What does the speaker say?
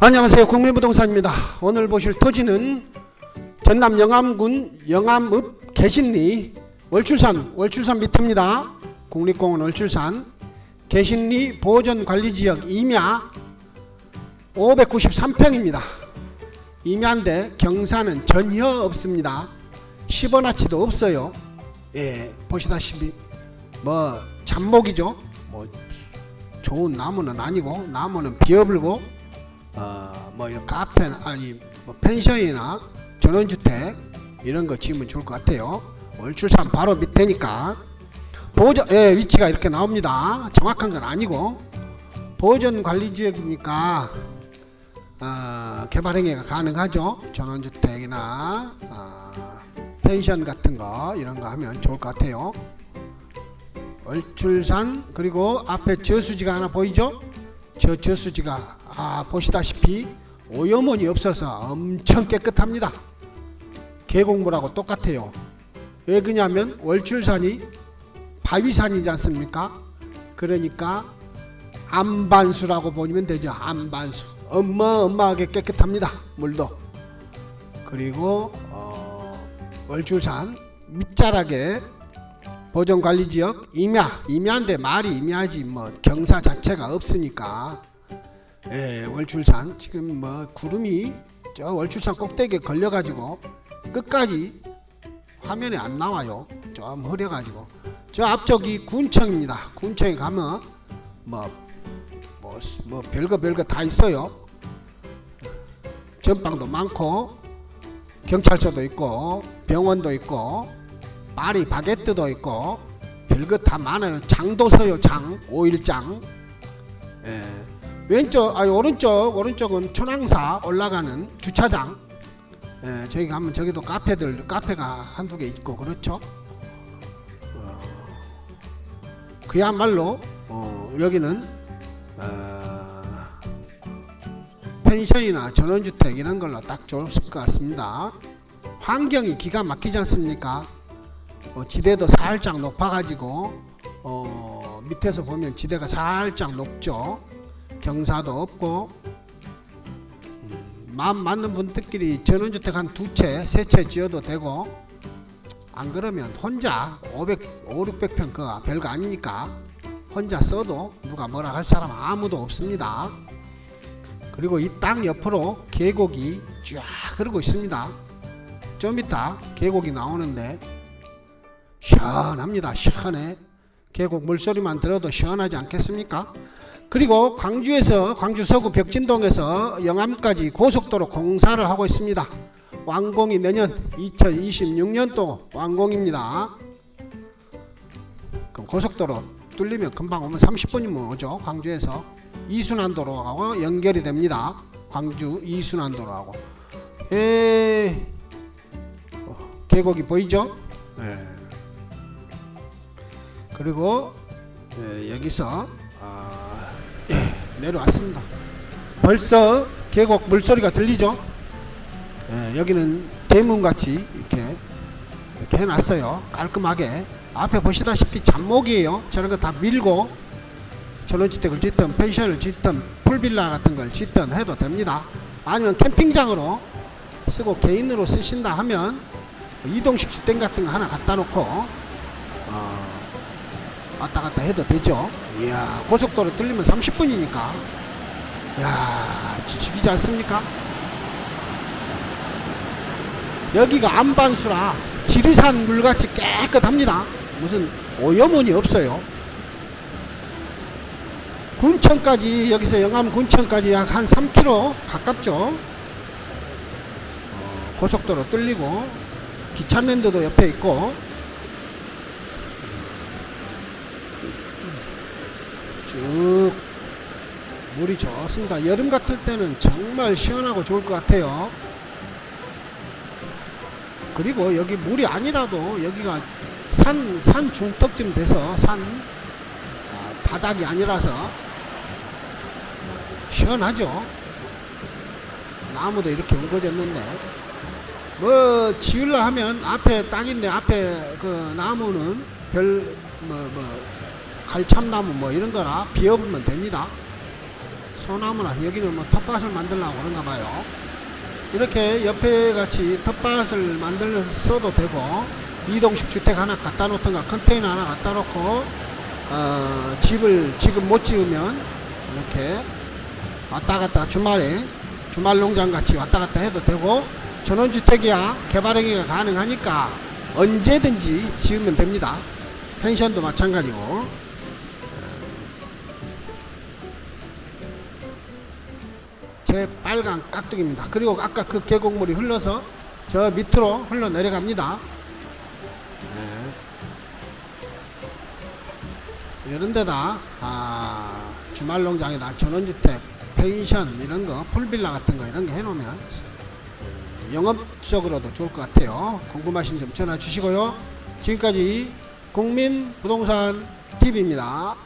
안녕하세요. 국민부동산입니다. 오늘 보실 토지는 전남 영암군 영암읍 개신리 월출산 월출산 밑입니다. 국립공원 월출산 개신리 보존관리지역 임야 593평입니다. 임야인데 경사는 전혀 없습니다. 10원아치도 없어요. 예, 보시다시피 뭐 잡목이죠. 뭐 좋은 나무는 아니고 나무는 비어불고 어 뭐 이런 카페 아니 뭐 펜션이나 전원주택 이런 거 지으면 좋을 것 같아요. 월출산 바로 밑에니까 보전 예 위치가 이렇게 나옵니다. 정확한 건 아니고 보전 관리 지역이니까 어, 개발 행위가 가능하죠. 전원주택이나 어, 펜션 같은 거 이런 거 하면 좋을 것 같아요. 월출산 그리고 앞에 저수지가 하나 보이죠? 저 저수지가 아 보시다시피 오염원이 없어서 엄청 깨끗합니다. 계곡물하고 똑같아요. 왜 그냐면 월출산이 바위산이지 않습니까? 그러니까 안반수라고 보면 되죠. 안반수. 어마어마하게 깨끗합니다. 물도. 그리고 어, 월출산 밑자락에 보존관리지역 임야 임야인데 말이 임야지 뭐 경사 자체가 없으니까 예, 월출산 지금 뭐 구름이 저 월출산 꼭대기에 걸려가지고 끝까지 화면에 안 나와요 좀 흐려가지고 저 앞쪽이 군청입니다 군청에 가면 뭐 뭐, 뭐 별거 별거 다 있어요 전방도 많고 경찰서도 있고 병원도 있고 파리 바게트도 있고 별것 다 많아요. 장도 서요 장 오일장. 예. 왼쪽 아니 오른쪽 오른쪽은 천왕사 올라가는 주차장. 예, 저기 가면 저기도 카페들 카페가 한두 개 있고 그렇죠. 어, 그야말로 어, 여기는 어, 펜션이나 전원주택 이런 걸로 딱 좋을 것 같습니다. 환경이 기가 막히지 않습니까? 어, 지대도 살짝 높아가지고 어, 밑에서 보면 지대가 살짝 높죠. 경사도 없고 음, 마음 맞는 분들끼리 전원주택 한 두 채, 세 채 지어도 되고 안 그러면 혼자 500, 5, 600평 그 별거 아니니까 혼자 써도 누가 뭐라 할 사람 아무도 없습니다. 그리고 이 땅 옆으로 계곡이 쫙 흐르고 있습니다. 좀 이따 계곡이 나오는데 시원합니다. 시원해. 계곡 물소리만 들어도 시원하지 않겠습니까? 그리고 광주에서 광주 서구 벽진동에서 영암까지 고속도로 공사를 하고 있습니다. 완공이 내년 2026년도 완공입니다. 그럼 고속도로 뚫리면 금방 오면 30분이면 오죠. 광주에서 이순환도로하고 연결이 됩니다. 광주 이순환도로하고. 에 어, 계곡이 보이죠? 네. 그리고 예, 여기서 아, 예, 내려왔습니다. 벌써 계곡 물소리가 들리죠? 예, 여기는 대문같이 이렇게 이렇게 해놨어요. 깔끔하게 앞에 보시다시피 잡목이에요. 저런 거 다 밀고 전원주택을 짓든 펜션을 짓든 풀빌라 같은 걸 짓든 해도 됩니다. 아니면 캠핑장으로 쓰고 개인으로 쓰신다 하면 이동식 주택 같은 거 하나 갖다 놓고 어, 왔다 갔다 해도 되죠. 이야, 고속도로 뚫리면 30분이니까. 야, 지치기지 않습니까? 여기가 안반수라 지리산 물같이 깨끗합니다. 무슨 오염원이 없어요. 군청까지 여기서 영암 군청까지 약 한 3km 가깝죠. 어, 고속도로 뚫리고 기찬랜드도 옆에 있고 쭉 물이 좋습니다. 여름 같을 때는 정말 시원하고 좋을 것 같아요. 그리고 여기 물이 아니라도 여기가 산, 산 중턱쯤 돼서 산 아, 바닥이 아니라서 시원하죠. 나무도 이렇게 엉거졌는데 뭐 지으려 하면 앞에 땅인데 앞에 그 나무는 별뭐뭐 갈참나무 뭐 이런 거나 비워보면 됩니다. 소나무나 여기는 뭐 텃밭을 만들려고 그런가 봐요. 이렇게 옆에 같이 텃밭을 만들어도 되고 이동식 주택 하나 갖다 놓던가 컨테이너 하나 갖다 놓고 어, 집을 지금 못 지으면 이렇게 왔다 갔다 주말에 주말 농장 같이 왔다 갔다 해도 되고 전원주택이야 개발행위가 가능하니까 언제든지 지으면 됩니다. 펜션도 마찬가지고 제 빨간 깍두기입니다. 그리고 아까 그 계곡물이 흘러서 저 밑으로 흘러 내려갑니다. 네. 이런 데다 아, 주말 농장에다 전원주택, 펜션 이런 거, 풀빌라 같은 거 이런 거 해놓으면 어, 영업적으로도 좋을 것 같아요. 궁금하신 점 전화 주시고요. 지금까지 국민부동산 TV입니다.